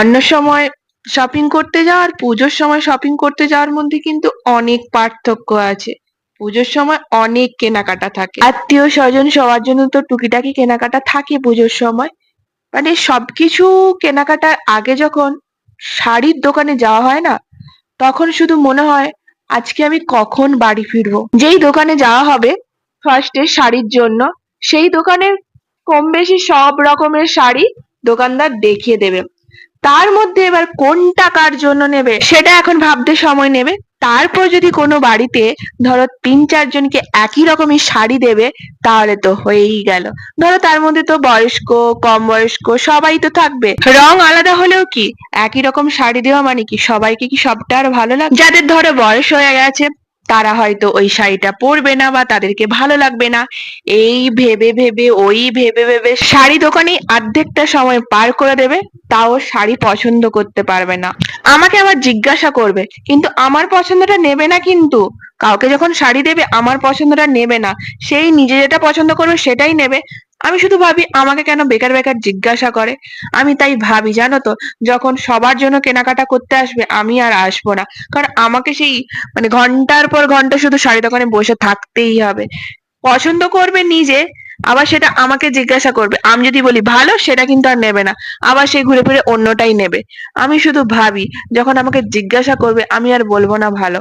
অন্য সময় শপিং করতে যাওয়া আর পুজোর সময় শপিং করতে যাওয়ার মধ্যে কিন্তু অনেক পার্থক্য আছে। পুজোর সময় অনেক কেনাকাটা থাকে। আত্মীয় স্বজন সবার জন্য তো টুকিটাকি কেনাকাটা থাকে পুজোর সময়। মানে সবকিছু কেনাকাটার আগে যখন শাড়ির দোকানে যাওয়া হয় না, তখন শুধু মনে হয়, আজকে আমি কখন বাড়ি ফিরবো? যেই দোকানে যাওয়া হবে ফার্স্টে শাড়ির জন্য, সেই দোকানের কম বেশি সব রকমের শাড়ি দোকানদার দেখিয়ে দেবে। তার মধ্যে এবার কোনটা কার জন্য নেবে, সেটা এখন ভাবতে সময় নেবে। তারপর যদি কোনো বাড়িতে ধরো তিন চারজনকে একই রকমের শাড়ি দেবে, তাহলে তো হয়েই গেল। ধরো তার মধ্যে তো বয়স্ক, কম বয়স্ক, সবাই তো থাকবে। রং আলাদা হলেও কি? একই রকম শাড়ি দেওয়া মানে কি? সবাইকে কি সবটা আর ভালো লাগে যাদের ধরো বয়স হয়ে গেছে তারা হয়তো ওই শাড়িটা পরবে না বা তাদেরকে ভালো লাগবে না। এই ভেবে ভেবে, ওই ভেবে ভেবে শাড়ি দোকানে অর্ধেকটা সময় পার করে দেবে, তাও শাড়ি পছন্দ করতে পারবে না। আমাকে আবার জিজ্ঞাসা করবে, কিন্তু আমার পছন্দটা নেবে না কিন্তু? কাউকে যখন শাড়ি দেবে, আমার পছন্দটা নেবে না। সেই নিজে যেটা পছন্দ করবে, সেটাই নেবে। আমি শুধু ভাবি, আমাকে কেন বেকার বেকার জিজ্ঞাসা করে? আমি তাই ভাবি, জানো তো, যখন সবার জন্য কেনাকাটা করতে আসবে, আমি আর আসব না। কারণ আমাকে সেই মানে ঘণ্টার পর ঘণ্টা শুধু শাড়ি দোকানে বসে থাকতেই হবে। পছন্দ করবে নিজে, আবার সেটা আমাকে জিজ্ঞাসা করবে। আমি যদি বলি ভালো, সেটা কিন্তু আর নেবে না। আবার সে ঘুরে ফিরে অন্যটাই নেবে। আমি শুধু ভাবি, যখন আমাকে জিজ্ঞাসা করবে, আমি আর বলব না ভালো।